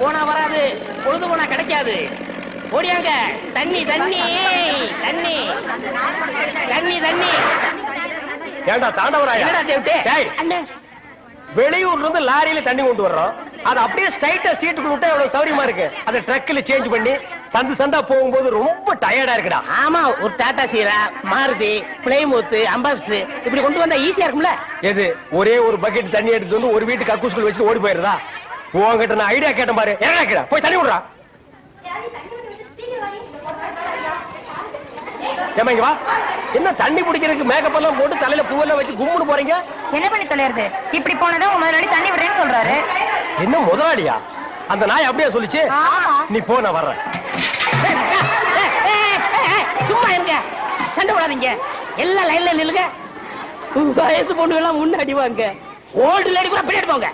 போனா வராது பொழுது போனா கிடைக்காது. ஓடியாங்க. தண்ணி தண்ணி தண்ணி. தண்ணி தண்ணி. ஏண்டா தாண்டவராயா? வெளியூர்ல இருந்து லாரியில தண்ணி கொண்டு வர்றோம். அது அப்படியே ஸ்ட்ரைட்டா சீட்டுக்குள்ள விட்டா எவ்வளவு சௌரியமா இருக்கு? அதை ட்ரக்ல சேஞ்ச் பண்ணி சந்து சந்தா போகும்போது ரொம்ப டயர்டா இருக்குடா. ஆமா ஒரு டாடா சீரா மாருதி பிளைமூத் அம்பாஸ் இப்படி கொண்டு வந்தா ஈஸியா இருக்கும்ல? எது? ஒரே ஒரு பக்கெட் தண்ணி எடுத்து வந்து ஒரு வீட்டுக்கு அக்கூஸ்குள் வச்சு ஓடி போயிருதா உங்ககிட்ட நான் ஐடியா கேட்டேன் பாரு. என்ன கேட்டா போய் தண்ணி விடுறா இங்க வா. என்ன தண்ணி பிடிக்கிறதுக்கு மேக்கப் எல்லாம் போட்டு தலையில பூவெல்லாம் வச்சு கும்முன்னு போறீங்க? என்ன பண்ணி தொலைறது? இப்படி போனதான் உங்க முதலாளி தண்ணி விடுறேன்னு சொல்றாரு. என்ன முதலாளியா? அந்த நாய் அப்படியே சொல்லுச்சு. நீ போ நான் வர்றேன். சும்மா இருங்க. சண்டை போடாதீங்க. எல்லாம் லைன்ல நில்லுங்க. வயசு பொண்ணு எல்லாம் முன்னாடி வாங்க. ஓல்டு லேடி கூட பின்னாடி போங்க.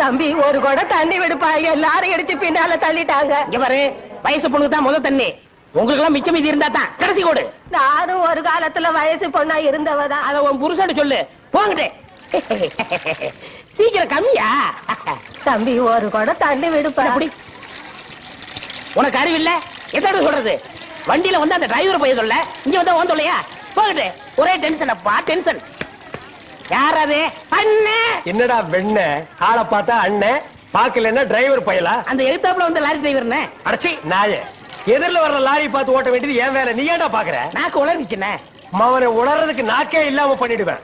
தம்பி ஒரு குடம் தண்ணி விடுப்பா. எல்லாரும் அடிச்சு பின்னால தள்ளிட்டாங்க. இங்க பாரு வயசு பொண்ணுக்கு தான் முதல் தண்ணி. உங்களுக்கு எல்லாம் மிச்சம் மீதி இருந்தா தான். கடைசி கோடு. நானும் ஒரு காலத்துல வயசு பொண்ணா இருந்தவதான். அத உன் புருஷன் சொல்லு. போங்கட்டே. சீக்கிரம் கம்மியா. தம்பி ஒரு குடம் தண்ணி விடுப்பா. அப்படி உனக்கு அறிவு இல்ல? எதோட சொல்றது? வண்டியில வந்து அந்த டிரைவர் போய் சொல்ல இங்க வந்தா சொல்லையா போகட்டு ஒரே டென்ஷன் அப்பா டென்ஷன் யார் அது அண்ணே. என்னடா வெண்ண? ஆளை பார்த்தா அண்ணன் பாக்கலன்னா டிரைவர் பயலா? அந்த எழுத்தாப்புல வந்து லாரி டிரைவர்னே அடச்சி நாய. எதிரில வர்ற லாரி பார்த்து ஓட்ட வேண்டியது ஏன் வேலை. நீ ஏன்டா பாக்குற நாக்கு உளறிச்சுனே அவனை உணர்றதுக்கு நாக்கே இல்லாம பண்ணிடுவேன்.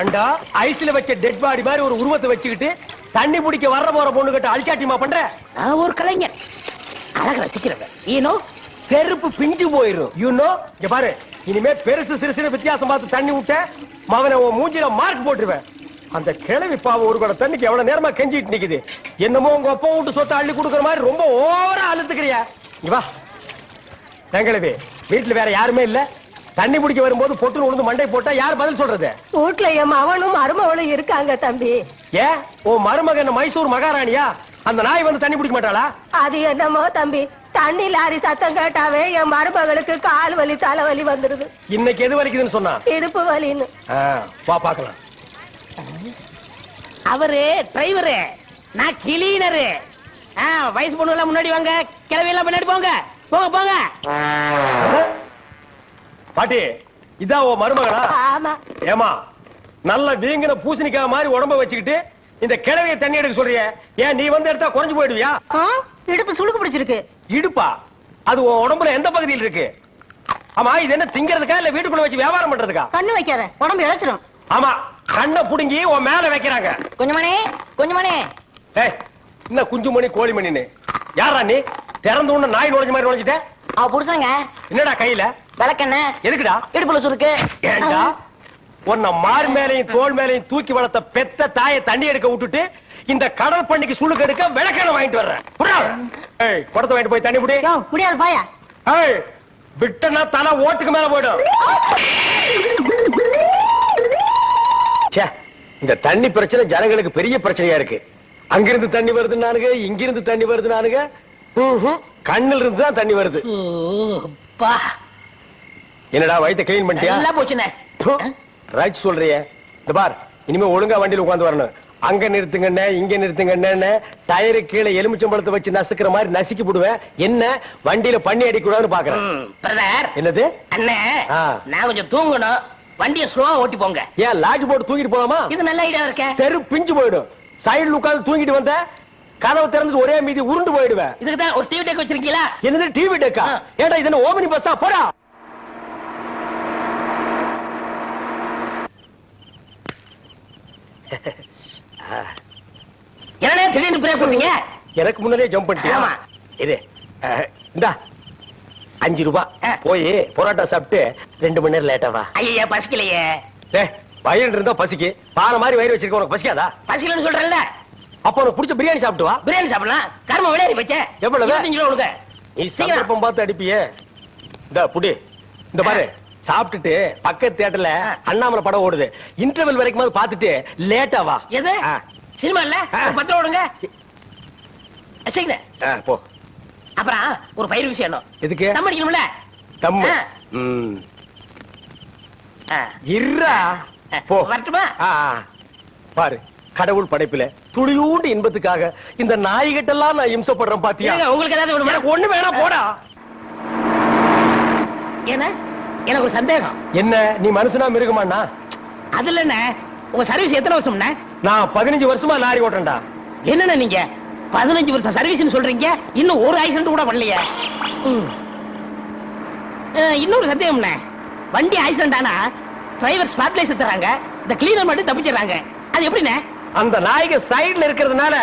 ஏண்டா ஐஸ்ல வச்ச டெட் பாடி மாதிரி ஒரு உருவத்தை வச்சுக்கிட்டு தண்ணி பிடிக்க வர்ற போற பொண்ணு கிட்ட அழிச்சாட்டிமா பண்ற? நான் ஒரு கலைஞர் அழக ரசிக்கிறவன். ஈனோ செருப்பு பிஞ்சு போயிரும். யூ நோ இங்க பாரு. இனிமே பெருசு சிறுசிறு வித்தியாசம் பார்த்து தண்ணி விட்ட மவனை உன் மூஞ்சில மார்க் போட்டுருவேன். அந்த கிழவி பாவம் ஒரு கூட தண்ணிக்கு எவ்வளவு நேரமா கெஞ்சிட்டு நிக்குது. என்னமோ உங்க அப்பா விட்டு சொத்தை அள்ளி கொடுக்குற மாதிரி ரொம்ப ஓவரா அழுத்துக்கிறியா. வா. தங்கிழவி வீட்டுல வேற யாருமே இல்ல? தண்ணி பிடிக்க வரும்போது பொட்டுன்னு உழுந்து மண்டை போட்டா யார் பதில் சொல்றது? வீட்டுல என் மவனும் மருமவளும் இருக்காங்க தம்பி. ஏன்? உன் மருமகன் மைசூர் மகாராணியா? அந்த நாய் வந்து தண்ணி பிடிக்க மாட்டாளா? அது என்னமோ தம்பி தண்ணி லாரி சத்தம் கேட்டாவே என் மருமகளுக்கு கால் வலி தலைவலி வந்துருது. இன்னைக்கு எது வலிக்குதுன்னு சொன்னா? இடுப்பு வலின்னு. ஆ, வா பாக்கலாம் அவரு டிரைவரு. நான் கிளீனரு. வயசு பொண்ணு எல்லாம் முன்னாடி வாங்க. கிளவி எல்லாம் பின்னாடி போங்க. போங்க போங்க. பாட்டி இதான் உன் மருமகளா? ஆமா. ஏமா நல்ல வீங்கின பூசணிக்காய் மாதிரி உடம்ப வச்சுக்கிட்டு இந்த கிழவிய தண்ணி எடுக்க சொல்றிய? ஏன் நீ வந்து எடுத்தா குறைஞ்சு போயிடுவியா? இடுப்பு சுளுக்கு பிடிச்சிருக்கு. இடுப்பா. அது உன் உடம்புல எந்த பகுதியில் இருக்கு? ஆமா இது என்ன திங்கிறதுக்கா இல்ல வீட்டுக்குள்ள வச்சு வியாபாரம் பண்றதுக்கா? கண்ணு வைக்காத உடம்பு இழைச்சிடும் ஆமா கண்ணை புடுங்கி உன் மேல வைக்கிறாங்க. குஞ்சுமணி குஞ்சுமணி ஏய் என்ன குஞ்சுமணி கோழிமணின்னு? யாரா நீ? திறந்து உடனே நாய் நுழைஞ்ச மாதிரி நுழைஞ்சிட்ட? அவ புருஷங்க. என்னடா கையில? விளக்கெண்ண எதுக்குடா? இடுப்புல சுருக்கு. ஏண்டா? உன்னை மார் மேலையும் தோல் மேலையும் தூக்கி வளர்த்த பெத்த தாயை தண்ணி எடுக்க விட்டுட்டு இந்த கடல் பண்ணிக்கு சுளுக்கு எடுக்க விளக்கெண்ண வாங்கிட்டு வர்றேன். ஏய் குடத்தை வாங்கிட்டு போய் தண்ணி யோ, முடியாது பாயா. ஏய் விட்டனா தலை ஓட்டுக்கு மேல போயிடும். ச்சே, இந்த தண்ணி பிரச்சனை ஜனங்களுக்கு பெரிய பிரச்சனையா இருக்கு. அங்கிருந்து தண்ணி வருது நானுங்க இங்கிருந்து தண்ணி வருது நானுங்க. கண்ணில் இருந்து தான் தண்ணி வருது. என்னடா வயித்தை கிளீன் பண்ணிட்டியா? போச்சுண்ணே. ரைட் சொல்றிய. இந்த பார் இனிமே ஒழுங்கா வண்டியில உட்கார்ந்து வரணும். அங்க நிறுத்துங்கண்ணே இங்க நிறுத்துங்கண்ணே டயரு கீழே எலுமிச்சம்பழத்தை வச்சு நசுக்கிற மாதிரி நசுக்கி போடுவேன். என்ன? வண்டியில பண்ணி அடிக்கூடாதுன்னு பாக்குறேன். என்னது? அண்ணே. நான் கொஞ்சம் தூங்கணும். வண்டியை ஸ்லோவா ஓட்டி போங்க. ஏன் லாட்ஜ் போட்டு தூங்கிட்டு போலாமா? இது நல்ல ஐடியா இருக்கே. தெரு பிஞ்சு போயிடும். சைடுல உட்கார்ந்து தூங்கிட்டு வந்த கதவு திறந்து ஒரே மீதி உருண்டு போயிடுவேன். இதுக்கு தான் ஒரு டிவி டெக் வச்சிருக்கீங்களா? என்னது டிவி டெக்கா. ஏடா இது என்ன ஓமனி பஸ்ஸா போடா. என்னடா திடீர்னு பிரேக் பண்ணுவீங்க எனக்கு முன்னாடியே ஜம்ப் பண்ணிட்டியா? ஆமா. இது இந்தா. அஞ்சு ரூபா. போய் பொரோட்டா சாப்பிட்டு ரெண்டு மணி நேரம் லேட்டா வா. ஐயா பசிக்கலையே. வயிறு இருந்தா பசிக்கு. பானை மாதிரி வயிறு வச்சிருக்க உனக்கு பசிக்காதா? பசிக்கலன்னு சொல்றேன்ல அப்ப உனக்கு பிடிச்ச பிரியாணி சாப்பிட்டு வா. பிரியாணி சாப்பிடலாம். கர்ம விளையாடி வச்சேன் எவ்வளவு? நீ சீக்கிரம். பார்த்து அடிப்பியே. இந்த புடி. இந்த பாரு. சாப்பிட்டுட்டு பக்கத்து தியேட்டர்ல அண்ணாமலை படம் ஓடுது. இன்டர்வல் வரைக்கும் பாத்துட்டு லேட்டா வா. எது? சினிமா இல்ல? பத்திரம் ஓடுங்க. போ அப்புறம் ஒரு பயிர் விஷயம் எதுக்கு? தம் அடிக்கணும்ல? தம் இருறா போ. வரட்டுமா? பாரு கடவுள் படைப்புல துளியூண்டு இன்பத்துக்காக இந்த நாய்கிட்டெல்லாம் நான் இம்சப்படுறேன் பாத்தியா? உங்களுக்கு ஏதாவது ஒண்ணு வேணா போடா. என்ன? எனக்கு ஒரு சந்தேகம். என்ன நீ மனுஷனா மிருகமாண்ணா? அதுல என்ன உங்க சர்வீஸ் எத்தனை வருஷம்ண்ணா? நான் பதினஞ்சு வருஷமா லாரி ஓட்டேன்டா என்னண்ணா நீங்க? பதினஞ்சு வருஷம் சர்வீஸ்னு சொல்றீங்க இன்னும் ஒரு ஆக்சிடென்ட் கூட பண்ணலையே. இன்னொரு சந்தேகம்ண்ணே. வண்டி ஆக்சிடென்ட் ஆனா டிரைவர் ஸ்பாட்லே செத்துறாங்க இந்த கிளீனர் மட்டும் தப்பிச்சிடறாங்க. அது எப்படிண்ணே? அந்த நாய்க்கு சைடுல இருக்கிறதுனால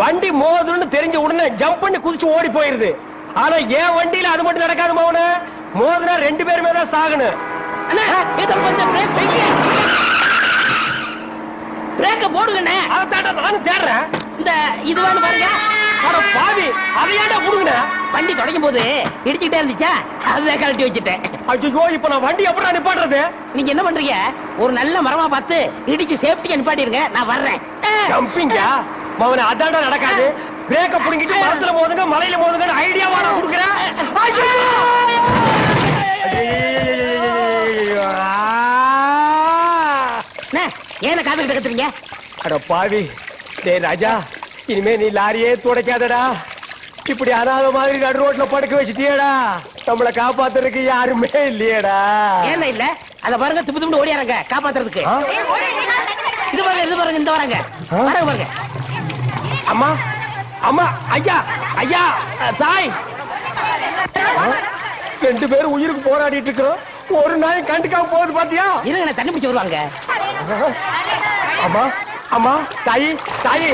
வண்டி மோதுன்னு தெரிஞ்ச உடனே ஜம்ப் பண்ணி குதிச்சு ஓடி போயிருது. ஆனா என் வண்டியில அது மட்டும் நடக்காது மௌன மோதினா ரெண்டு பேருமே தான் சாகணும். பிரேக்க போடுங்கண்ணே. அதை தாண்டா நானும் தேடுறேன். இந்த இது வேணும் பாருங்க. அட பாவி அதையாண்டா கொடுங்கண்ணே? வண்டி தொடங்கும் போது இடிச்சிட்டே இருந்துச்சா? அதை கழட்டி வச்சுட்டேன். அச்சோ இப்ப நான் வண்டி எப்படி நிப்பாடுறது நீங்க என்ன பண்றீங்க? ஒரு நல்ல மரமா பார்த்து இடிச்சு சேஃப்டியா நிப்பாட்டிருங்க நான் வர்றேன். ஜம்பிங்கா மவன அதாண்டா நடக்காது. பிரேக்க புடுங்கிட்டு மரத்துல மோதுங்க மலையில மோதுங்க ஐடியாவா நான் கொடுக்குறேன். ஏன காதுகிட்ட கத்துறீங்க? அட பாவி. டே ராஜா இனிமே நீ லாரியே துடைக்காதடா. இப்படி அனாத மாதிரி நடு ரோட்ல படுக்க வச்சுட்டியடா. நம்மளை காப்பாத்துறதுக்கு யாருமே இல்லையடா. ஏன் இல்ல அத பாருங்க திப்பு திப்பு ஓடியாரங்க காப்பாத்துறதுக்கு. இது பாருங்க இது பாருங்க இந்த வராங்க பாருங்க பாருங்க. அம்மா அம்மா ஐயா ஐயா தாய். ரெண்டு பேரும் உயிருக்கு போராடிட்டு இருக்கிறோம். ஒரு நாய் கண்டுக்காம போகுது பாத்தியா? இருங்க தண்ணி பிடிச்சு வருவாங்க அம்மா அம்மா தாயி தாயி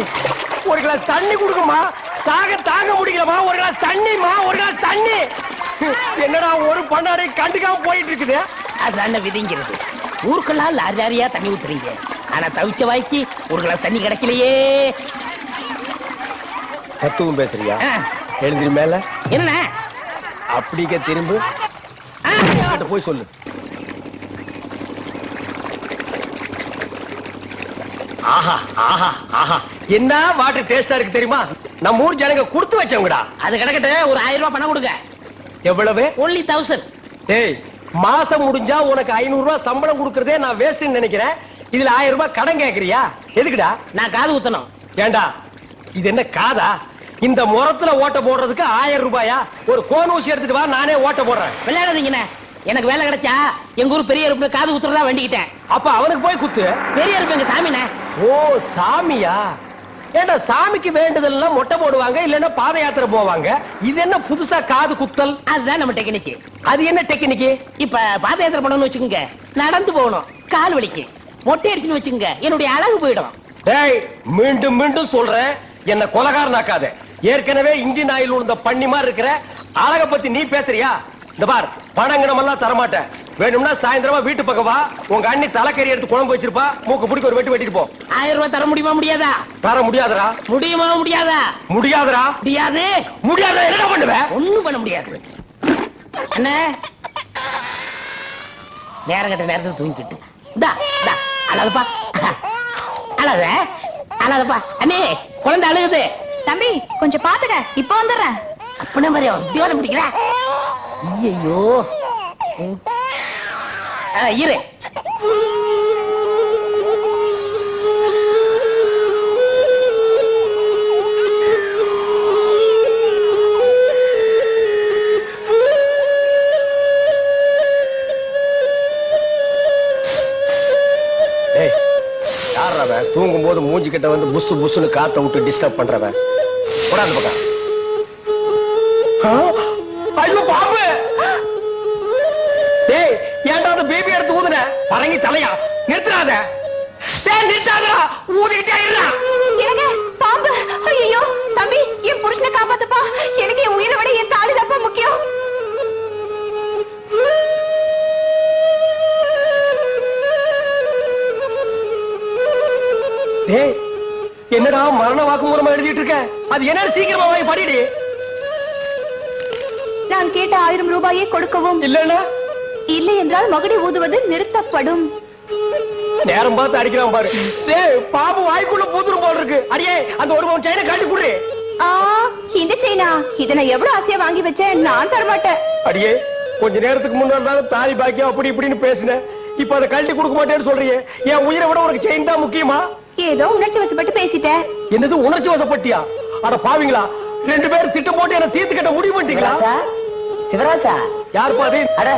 ஒரு கிளாஸ் தண்ணி கொடுக்குமா தாக தாங்க முடியலமா ஒரு கிளாஸ் தண்ணிமா ஒரு கிளாஸ் தண்ணி. என்னடா ஒரு பண்ணாடை கண்டுக்காம போயிட்டு இருக்குது? அதுதானே விதிங்கிறது? ஊருக்கெல்லாம் லாரி லாரியா தண்ணி ஊத்துறீங்க. ஆனா தவிச்ச வாய்க்கு ஒரு கிளாஸ் தண்ணி கிடைக்கலையே. தத்துவம் பேசுறியா? எழுந்திரி மேல. என்ன அப்படிக்க திரும்ப. போய் சொல்லு. ஆஹா ஆஹா ஆஹா. என்ன வாட்டர் டேஸ்டா இருக்கு தெரியுமா? நம்ம ஊர் ஜனங்க கொடுத்து வச்சவங்கடா. அது கிடக்கட்டு ஒரு ஆயிரம் ரூபாய் பணம் கொடுங்க. எவ்வளவு? ஒன்லி தௌசண்ட் டேய் மாசம் முடிஞ்சா உனக்கு ஐநூறு ரூபாய் சம்பளம் கொடுக்கறதே நான் வேஸ்ட்னு நினைக்கிறேன். இதுல ஆயிரம் ரூபாய் கடன் கேக்குறியா? எதுக்குடா? நான் காது ஊத்தணும் ஏண்டா? இது என்ன காதா? இந்த முறத்துல ஓட்ட போடுறதுக்கு ஆயிரம் ரூபாயா? ஒரு கோன் ஊசி எடுத்துட்டு வா நானே ஓட்ட போடுறேன். விளையாடாதீங்கண்ணே. எனக்கு வேலை கிடைச்சா எங்க ஊர் பெரிய இருப்பு காது ஊத்துறதா வேண்டிக்கிட்டேன். அப்ப அவனுக்கு போய் குத்து. பெரிய இருப்பு எங்க சாமிண்ணே? ஓ சாமியா? ஏண்டா சாமிக்கு வேண்டுதல்லாம் மொட்டை போடுவாங்க இல்லன்னா பாத யாத்திரை போவாங்க. இது என்ன புதுசா காது குத்தல்? அதுதான் நம்ம டெக்னிக்கு. அது என்ன டெக்னிக்கு? இப்ப பாத யாத்திரை பண்ணணும்னு வச்சுக்கோங்க. நடந்து போகணும் கால் வலிக்கு. மொட்டை அடிச்சுன்னு வச்சுக்கோங்க என்னுடைய அழகு போயிடும். டேய் மீண்டும் மீண்டும் சொல்றேன். என்ன கொலகாரனாக்காத. ஏற்கனவே இன்ஜின் ஆயில் உழுந்த பண்ணி மாதிரி இருக்கிற அழக பத்தி நீ பேசுறியா? இந்த பார் பணங்கணம் எல்லாம் தரமாட்டேன். வேணும்னா சாயந்தரமா வீட்டு பக்கம் வா. உங்க அண்ணி தலைக்கறி எடுத்து குழம்பு வச்சிருப்பா. மூக்கு பிடிக்க ஒரு வெட்டி வெட்டிட்டு போ. ஆயிரம் ரூபாய் தர முடியுமா முடியாதா? தர முடியாதுடா. முடியுமா முடியாதா? முடியாதுடா. முடியாது. முடியாத என்ன பண்ணுவேன் ஒண்ணும் பண்ண முடியாது. என்ன நேரம் கட்ட நேரத்துல இந்தா அழகப்பா. அழக அழகப்பா அண்ணே குழந்தை அழுகுது. தம்பி கொஞ்சம் பாத்துக்க. இப்ப வந்துடுறேன். அப்படி மாதிரி உத்தியோகம் பிடிக்கிற. ஐயோ இரு. தூங்கும் போது மூஞ்சி கிட்ட வந்து புசு புசுன்னு காத்த விட்டு டிஸ்டர்ப் பண்றவன். பக்கம்? ஐயோ பாம்பு டேய் ஏன்டா அந்த பேபி எடுத்து ஊதுன? பரங்கி தலையா? நிறுத்துறாத டேய் நிறுத்தாதடா. ஊதிட்டே இருடா. எனக்கு பாம்பு. ஐயோ தம்பி என் புருஷனை காப்பாத்துப்பா. எனக்கு டேய் என்னடா மரண வாக்குமூலமா எழுதிட்டு இருக்க? அது என்ன சீக்கிரமா வாங்கி படிடி. நான் கேட்ட ஆயிரம் ரூபாயை கொடுக்கவும் இல்லன்னா? இல்லை என்றால் மகுடி ஊதுவது நிறுத்தப்படும். நேரம் பார்த்து அடிக்கிறான் பாரு. டேய் பாம்பு வாய்க்குள்ள பூத்துரும் போல் இருக்கு. அடியே அந்த ஒரு பவுன் செயினை காட்டி குடு. ஆ இந்த செயினா இதை நான் எவ்வளவு ஆசையா வாங்கி வச்சேன்? நான் தரமாட்டேன். அடியே கொஞ்ச நேரத்துக்கு முன்னாடி தான் தாலி பாக்கியம் அப்படி இப்படின்னு பேசினேன். இப்ப அதை கழட்டி கொடுக்க மாட்டேன்னு சொல்றியே. என் உயிரை விட உனக்கு செயின் தான் முக்கியமா? ஏதோ உணர்ச்சி வசப்பட்டு பேசிட்டேன் என்னது உணர்ச்சி வசப்பட்டியா? அட பாவிங்களா ரெண்டு பேரும் திட்டம் போட்டு என்ன தீர்த்து கட்ட முடிவு பண்ணிட்டீங்களா? சிவராசா யார் பாதி அட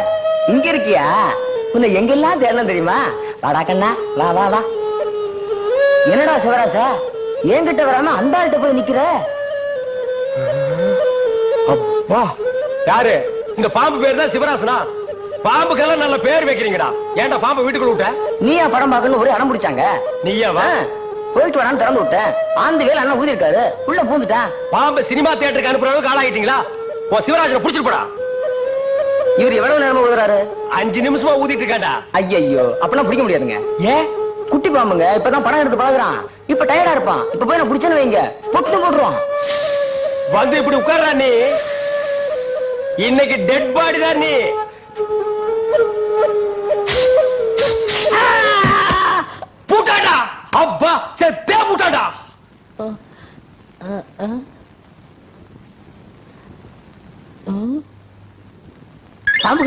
இங்க இருக்கியா? உன்னை எங்கெல்லாம் தேடலாம் தெரியுமா? வாடா கண்ணா வா வா வா. என்னடா சிவராசா என்கிட்ட வராம அந்த ஆள்கிட்ட போய் நிக்கிற? அப்பா யாரு? இந்த பாம்பு பேர் தான் சிவராசனா? பாம்புக்கெல்லாம் நல்ல பேர் வைக்கிறீங்கடா. ஏன்டா பாம்பு வீட்டுக்குள்ள விட்ட? நீயா படம் பார்க்கணும் ஒரே அடம் பிடிச்சாங்க. நீயாவா போயிட்டு வரான்னு திறந்து விட்டேன். ஆந்து வேலை அண்ணன் ஊதி இருக்காரு உள்ள பூந்துட்டேன். பாம்பு சினிமா தியேட்டருக்கு அனுப்புற அளவுக்கு ஆளாகிட்டீங்களா? உன் சிவராஜனை புடிச்சிட்டு போடா. இவர் எவ்வளவு நேரமா ஊதுறாரு? அஞ்சு நிமிஷமா ஊதிட்டு இருக்காண்டா ஐயோ அப்பெல்லாம் பிடிக்க முடியாதுங்க. ஏன் குட்டி பாம்புங்க இப்பதான் படம் எடுத்து பழகுறான் இப்ப டயர்டா இருப்பான். இப்ப போய் நான் பிடிச்சேன்னு வைங்க. பொட்டு போட்டுருவான். வந்து இப்படி உட்கார்றா நீ. இன்னைக்கு டெட் பாடி தான் நீ.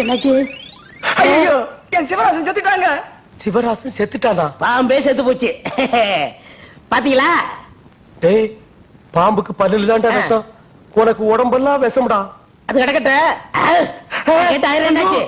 என்னாச்சு? ஐயோ என் சிவராசன் செத்துட்டாங்க. சிவராசன் செத்துட்டானா? பாம்பே செத்து போச்சு. பாத்தீங்களா? டேய் பாம்புக்கு பல்லுல தான்டா விஷம். உனக்கு உடம்பெல்லாம் விஷம்டா. அது கிடக்கட்ட? கேட்டாயிரம் என்னாச்சு?